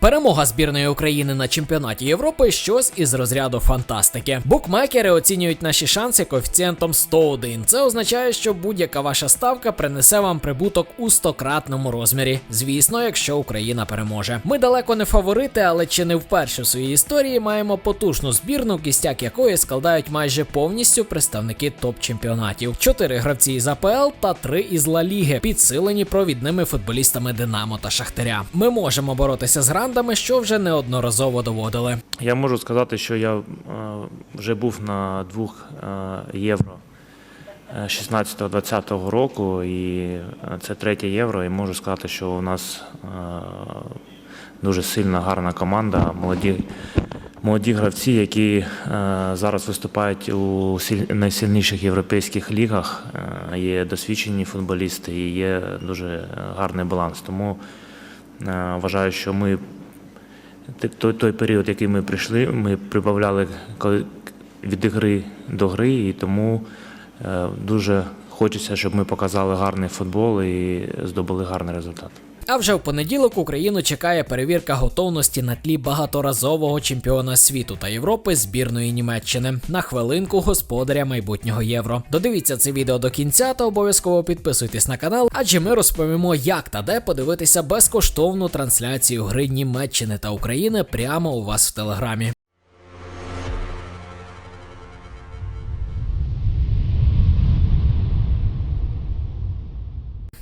Перемога збірної України на чемпіонаті Європи щось із розряду фантастики. Букмекери оцінюють наші шанси коефіцієнтом 101. Це означає, що будь-яка ваша ставка принесе вам прибуток у стократному розмірі. Звісно, якщо Україна переможе. Ми далеко не фаворити, але чи не вперше в своїй історії маємо потужну збірну, кістяк якої складають майже повністю представники топ-чемпіонатів. Чотири гравці із АПЛ та три із Ла Ліги, підсилені провідними футболістами Динамо та Шахтаря. Ми можемо боротися з грандами, що вже неодноразово доводили. Я можу сказати, що я е, вже був на двох е, євро е, 16-20 року, і е, це третє євро. І можу сказати, що у нас е, дуже сильна, гарна команда, молоді, молоді гравці, які е, зараз виступають у найсильніших європейських лігах. Е, Є досвідчені футболісти і є дуже гарний баланс. Тому е, вважаю, що ми той, той період, який ми прийшли, ми прибавляли від ігри до гри, і тому е, дуже хочеться, щоб ми показали гарний футбол і здобули гарний результат. А вже в понеділок Україну чекає перевірка готовності на тлі багаторазового чемпіона світу та Європи збірної Німеччини на хвилинку господаря майбутнього євро. Додивіться це відео до кінця та обов'язково підписуйтесь на канал, адже ми розповімо, як та де подивитися безкоштовну трансляцію гри Німеччини та України прямо у вас в телеграмі.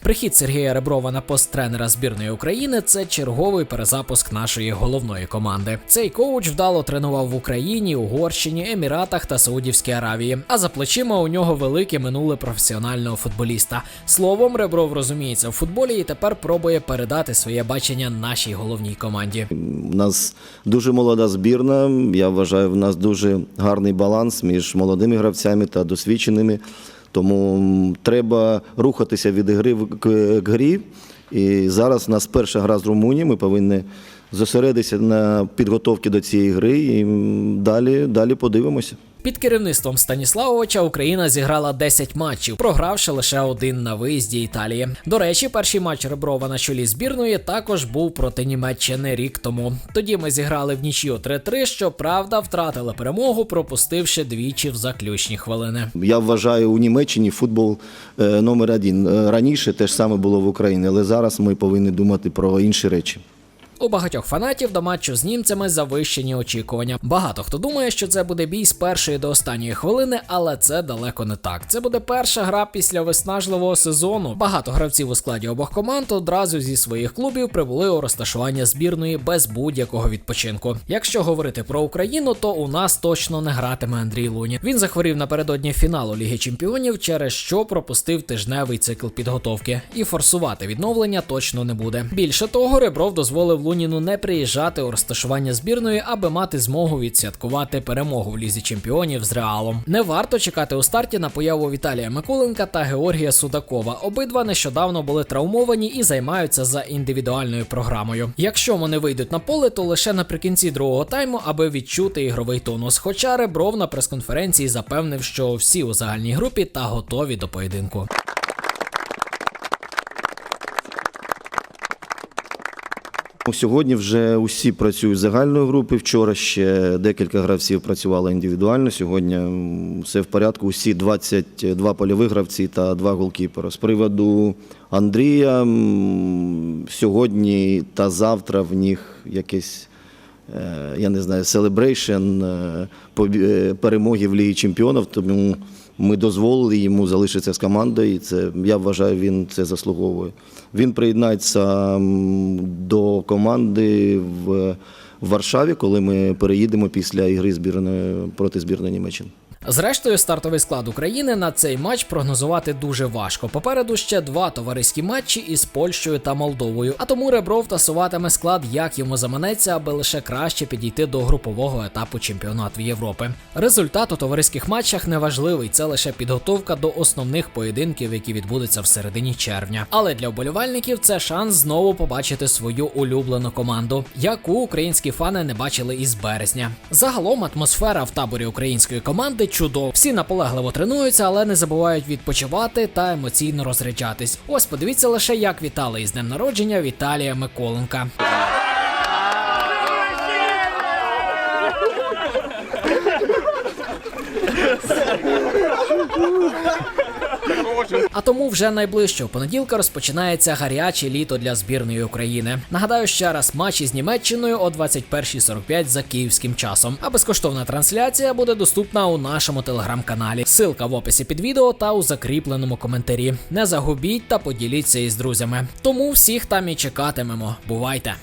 Прихід Сергія Реброва на пост тренера збірної України це черговий перезапуск нашої головної команди. Цей коуч вдало тренував в Україні, Угорщині, Еміратах та Саудівській Аравії. А за плечима у нього велике минуле професіонального футболіста. Словом, Ребров розуміється в футболі і тепер пробує передати своє бачення нашій головній команді. У нас дуже молода збірна. Я вважаю, в нас дуже гарний баланс між молодими гравцями та досвідченими. Тому треба рухатися від гри к грі. І зараз у нас перша гра з Румунією. Ми повинні зосередитися на підготовці до цієї гри і далі, далі подивимося. Під керівництвом Станіславовича Україна зіграла 10 матчів, програвши лише один на виїзді Італії. До речі, перший матч Реброва на чолі збірної також був проти Німеччини рік тому. Тоді ми зіграли в нічию 3-3, щоправда, втратили перемогу, пропустивши двічі в заключні хвилини. Я вважаю, у Німеччині футбол е, номер один. Е, Раніше те ж саме було в Україні, але зараз ми повинні думати про інші речі. У багатьох фанатів до матчу з німцями завищені очікування. Багато хто думає, що це буде бій з першої до останньої хвилини, але це далеко не так. Це буде перша гра після виснажливого сезону. Багато гравців у складі обох команд одразу зі своїх клубів прибули у розташування збірної без будь-якого відпочинку. Якщо говорити про Україну, то у нас точно не гратиме Андрій Лунін. Він захворів напередодні фіналу Ліги Чемпіонів, через що пропустив тижневий цикл підготовки, і форсувати відновлення точно не буде. Більше того, Ребров дозволив Луніну не приїжджати у розташування збірної, аби мати змогу відсвяткувати перемогу в лізі чемпіонів з Реалом. Не варто чекати у старті на появу Віталія Миколенка та Георгія Судакова. Обидва нещодавно були травмовані і займаються за індивідуальною програмою. Якщо вони вийдуть на поле, то лише наприкінці другого тайму, аби відчути ігровий тонус. Хоча Ребров на прес-конференції запевнив, що всі у загальній групі та готові до поєдинку. Сьогодні вже усі працюють загальною групи. Вчора ще декілька гравців працювали індивідуально. Сьогодні все в порядку. Усі 22 польових гравці та два голкіпера. З приводу Андрія сьогодні та завтра в них якесь. Е, Я не знаю, селебрейшн перемоги в Лігі Чемпіонів, тому ми дозволили йому залишитися з командою, і це я вважаю, він це заслуговує. Він приєднається до команди в Варшаві, коли ми переїдемо після ігри збірної проти збірної Німеччини. Зрештою, стартовий склад України на цей матч прогнозувати дуже важко. Попереду ще два товариські матчі із Польщею та Молдовою. А тому Ребров тасуватиме склад, як йому заманеться, аби лише краще підійти до групового етапу чемпіонату Європи. Результат у товариських матчах не важливий, це лише підготовка до основних поєдинків, які відбудуться в середині червня. Але для вболівальників це шанс знову побачити свою улюблену команду, яку українські фани не бачили із березня. Загалом атмосфера в таборі української команди чудова. Всі наполегливо тренуються, але не забувають відпочивати та емоційно розряджатись. Ось подивіться лише, як вітали із днем народження Віталія Миколенка. А тому вже найближчого понеділка розпочинається гаряче літо для збірної України. Нагадаю ще раз, матч із Німеччиною о 21.45 за київським часом. А безкоштовна трансляція буде доступна у нашому телеграм-каналі. Силка в описі під відео та у закріпленому коментарі. Не загубіть та поділіться із друзями. Тому всіх там і чекатимемо. Бувайте!